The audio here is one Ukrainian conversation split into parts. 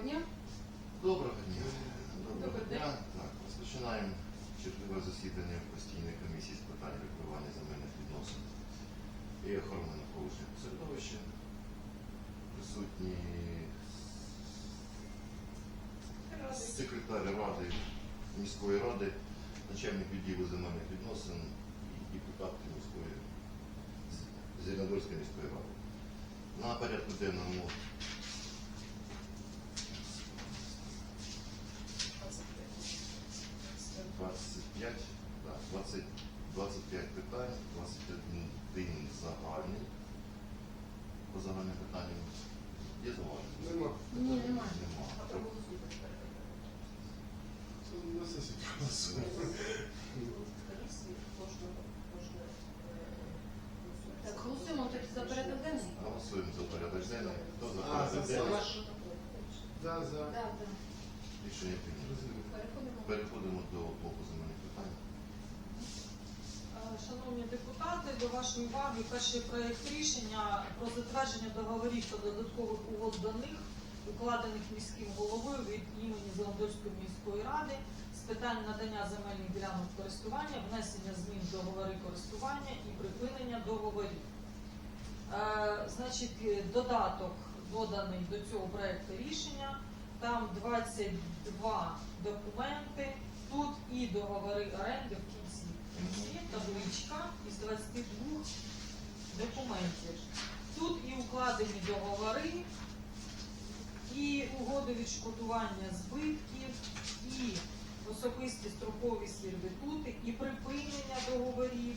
дня. Доброго дня. Доброго дня. Так, розпочинаємо чергове засідання постійної комісії з питань регулювання земельних відносин і охорони навколишнього середовища. Присутні секретар ради міської ради, начальник відділу земельних відносин і депутати міської Зеленодольської міської ради. На порядку денному 25, да, 20, 25 питань, 21 загальний. По загальним питанням є зауваження? Нема. Ні, немає. Нема. Це на сесії проголосуємо. Так, голосуємо тоді за порядок денний. Голосуємо за порядок денний. Хто за порядок денний? Да, за. Да, да. Рішення прийнято. Переходимо. Переходимо до блоку земельних питань. Е, Шановні депутати, до вашої уваги перший проєкт рішення про затвердження договорів та додаткових угод до них, укладених міським головою від імені Зеландольської міської ради з питань надання земельних ділянок користування, внесення змін в договори користування і припинення договорів. Е, значить, е, додаток доданий до цього проєкту рішення. Там 22 документи. Тут і договори оренди в кінці. Табличка із 22 документів. Тут і укладені договори, і угоди відшкодування збитків, і особисті строкові сервітути, і припинення договорів.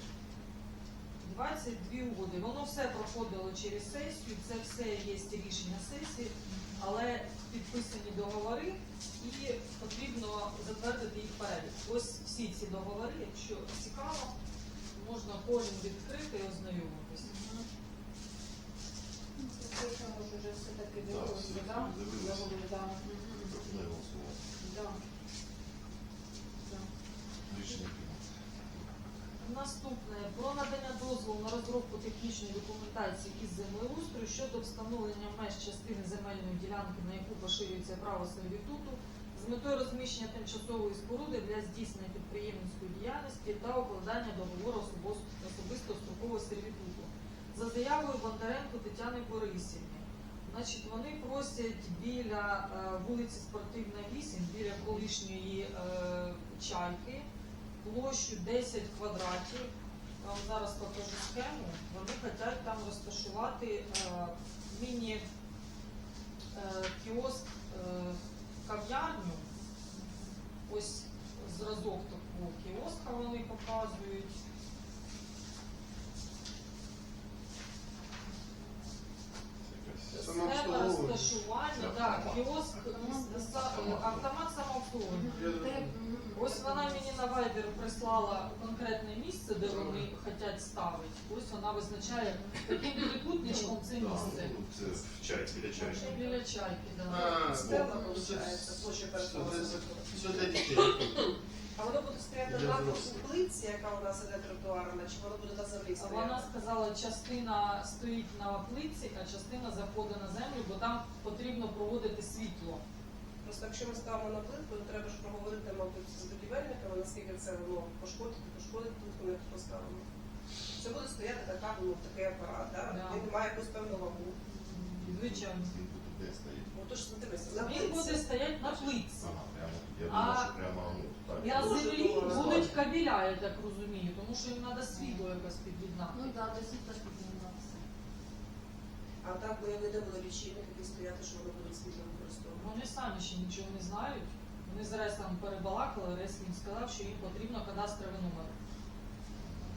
22 угоди. Воно все проходило через сесію, це все є рішення сесії, але підписані договори і потрібно затвердити їх перелік. Ось всі ці договори, якщо цікаво, можна кожен відкрити і ознайомитися. Може вже все-таки дивилися. Наступне про надання дозволу на розробку технічної документації із землеустрою щодо встановлення меж частини земельної ділянки, на яку поширюється право сервітуту, з метою розміщення тимчасової споруди для здійснення підприємницької діяльності та укладання договору особистого строкового сервітуту за заявою Бондаренко Тетяни Борисівни. Значить, вони просять біля е, вулиці Спортивна 8, біля колишньої е, чайки, площу 10 квадратів. Вам зараз покажу схему. Вони хочуть там розташувати е, міні е, е, кав'ярню. Ось зразок такого кіоска вони показують. Самообслуговування. розташування, так, автомат. кіоск, Автомат. автомат самообслуговування. Ось вона мені на Viber прислала конкретне місце, де вони хочуть ставити. Ось вона визначає, яким трикутничком це місце. ну, Це в чай, біля чайки. Біля чайки, да. А, Стела, ну, це- площа. Все для дітей. А воно буде стояти на плитці, яка у нас іде тротуарна, чи воно буде на землі А Вона сказала, частина стоїть на плитці, а частина заходить на землю, бо там потрібно проводити світло. Просто якщо ми ставимо на плитку, то треба ж проговорити, мабуть, з будівельниками, наскільки це воно пошкодить, пошкодить плитку, як поставимо. Це буде стояти така, ну, такий апарат, да? Да. він має якусь певну вагу. Звичайно. Він тут де стоїть. Ну то ж на Він буде стояти на плитці. Ага, прямо. Я А що прямо, ну. На землі будуть кабеля, я так розумію, тому що їм треба світло якось під'єднати. Ну да, до світла піднімався. А так ми не давали лічильник, який стояти, що воно буде світло використовувати. Вони самі ще нічого не знають. Вони зараз там перебалакали, Рес їм сказав, що їм потрібно кадастровий номер.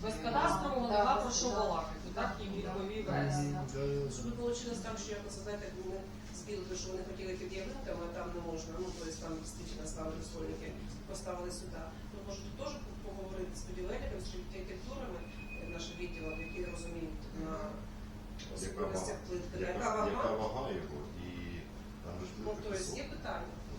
Без кадастрового Да, нема да, про що балакати. Так їм відповів. Рес. Щоб не вийшло так, що якось, знаєте, вони що вони хотіли під ялинками, а там не можна. Ну, тобто там дійсно ставили столики, поставили сюди. Ну, може, тут теж поговорити з будівельниками, з архітектурами е, нашим відділом, які розуміють на особливостях плитки. Яка, Яка яка вага? вага його і там ж Ну, плитка тобто є питання. Ну,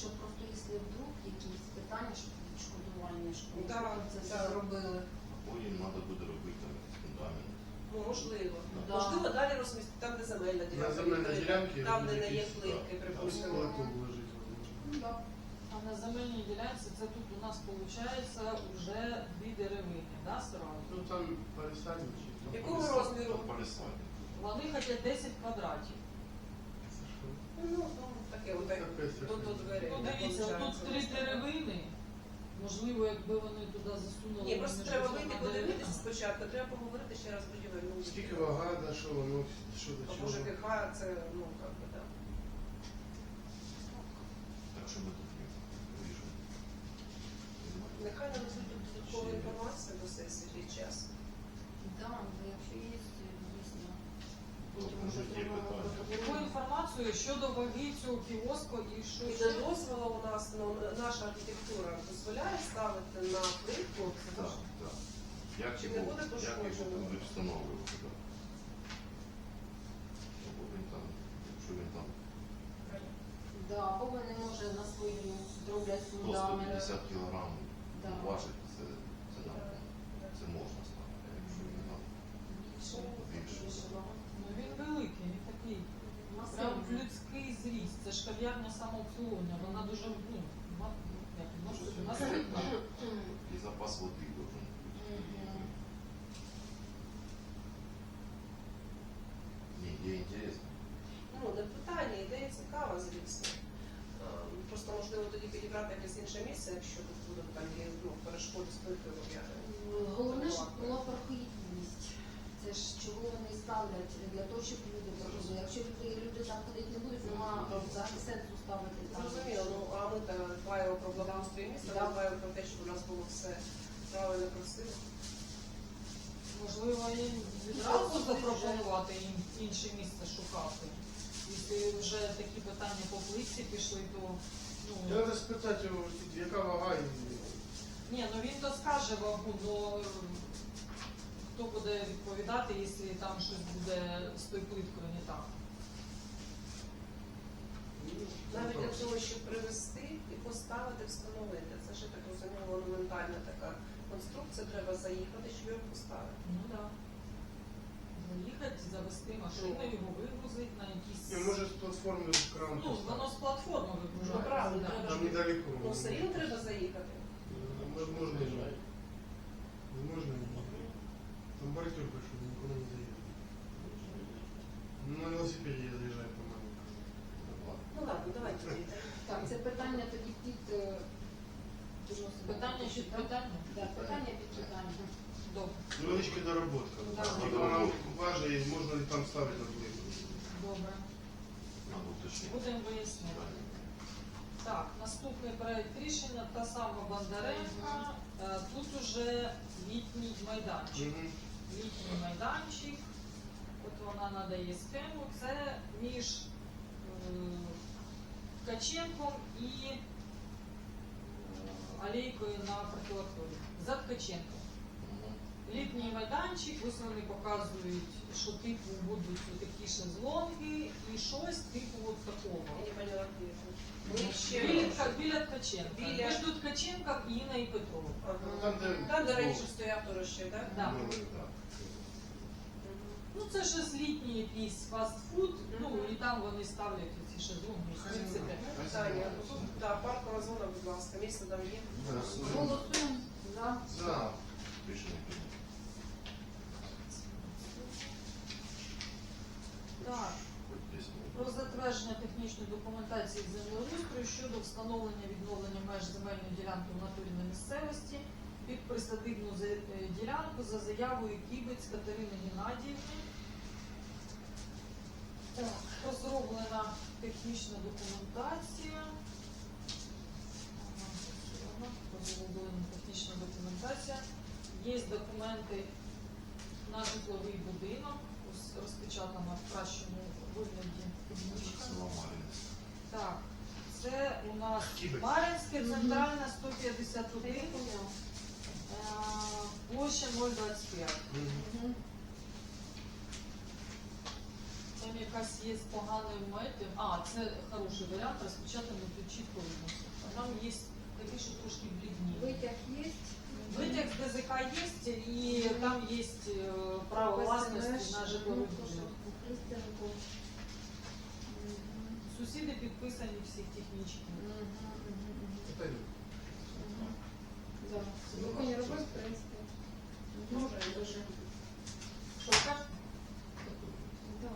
щоб просто, якщо вдруг якісь питання, щоб відшкодування, щоб Да, це да. зробили. Або їм треба буде робити там фундамент. Можливо. Да. Можливо, далі розмістити там, де земельна ділянка. земельній відкрита, там, де не є якісь, плитки, так, припустимо. Ну, да. А на земельній ділянці це тут у нас виходить вже дві деревини, да, сразу? Ну там пересадні чи там Якого розміру? Там. Вони хочуть 10 квадратів. Це що? Ну, ну, таке, отак, Таке до, до двері. Ну дивіться, тут три деревини. Можливо, якби вони туди засунули. Ні, просто треба вийти подивитися спочатку, треба поговорити ще раз будівельну. Скільки вага, да, що воно, що до чого. може ЖКХ це, ну, як би, так. Так що ми тут вирішимо. Нехай нададуть тут додаткову інформацію до сесії під час. Да, ну, якщо є. Протокол. інформацію щодо ваги цього кіоску і що І до дозволу у нас ну, наша архітектура дозволяє ставити на плитку. Так, так. Як Чи його, не буде як його пошкоджено? будуть встановлювати, так. Або він там, якщо він там Да, або вони може на свою зроблять до фундамент. 150 кг Да. важить, це, це, нормально. це можна ставити. А Якщо він там Більше, Більше. більше він великий, він такий. Прям людський зріст. Це ж кав'ярня самообслуговування. Вона дуже ну, як, Дуже масивна. сильна. масивна. і запас води. Мгм. Ні, є інтересно. Ну, не питання, ідея цікава, звісно. Ем, Просто можливо тоді підібрати якесь інше місце, якщо тут буде там є ну, перешкоди з плиткою. Головне, щоб була прохідність. Це ж чого вони ставлять для того, щоб люди проходили. Якщо люди, люди там ходити не будуть, нема взагалі сенсу ставити там. Зрозуміло, ну а ми та дбаємо про благоустрій міста, Да. дбаємо про те, щоб у нас було все правильно красиво. Можливо, їм відразу запропонувати їм інше місце шукати. Якщо вже такі питання по плитці пішли, то ну Треба спитати яка вага і ні, ну він то скаже вагу, но хто буде відповідати, якщо там щось буде з тою плиткою не так. ну, Навіть для того, щоб привезти і поставити, встановити. Це ж я так розумію, монументальна така конструкція, треба заїхати, щоб його поставити. Ну так. Да. Заїхати, завести машину, його вигрузити на якісь. Ні, може з платформи в кран Ну, воно з платформи Ну, правильно, да. треба Там недалеко. Ну, все рівно треба заїхати. Возможно, и нет. Возможно, и нет. Там бордюр большой, никуда не заедет. Ну, на велосипеде я заезжаю, по-моему. Ну ладно, давайте. Так, це питання тоді під е, відносини. Питання чи Так? питання? Да, питання під питання. Добре. Невеличка доработка. Да. Вона важить, можна ли там ставити на. Добре. Надо уточнити. Будемо виясняти. Так, наступний проект рішення та сама Бондаренка. Е, Тут уже літній майданчик. Мгм. Літній майданчик. От вона надає схему. Це між е, Ткаченком і е, алейкою на протилакторі. За Ткаченком. Літній майданчик, ось вони показують, що типу будуть такі шезлонги і щось типу от такого. Я не поняла, де це. Біля, Тка- біля Ткаченка. Біля- Між Ткаченка, Інна і Петров. Ага. Там, де... Там, де раніше стояв турощі, так? Да. Ну. Ну це ж літній якийсь фастфуд, ну і там вони ставлять ці шезлонги. в принципі. Питання. Тут, да, паркова зона, будь ласка, місце там є. Голосуємо за. За. Рішення прийнято. Так. Хоч десь ми- Про затвердження технічної документації землеустрою щодо встановлення відновлення меж земельної ділянки в натурі на місцевості під присадибну е, ділянку за заявою Кібець Катерини Геннадіївни. Розроблена технічна документація. Розроблена технічна документація. Є документи на житловий будинок, розпечатана в кращому вигляді. Так, це у нас Маринське, центральна 151, е, площа 025. Там якась є з поганою метою. А, це хороший варіант, розпечатано тут чітко видно. А там є такі, що трошки блідні. Витяг є? Витяг з ДЗК є і там есть э, право власності на житловий будинок. Сусіди підписані всі технічні. Да. Виконі роботи, в принципі. Ну, Може, дуже. Що так? Да.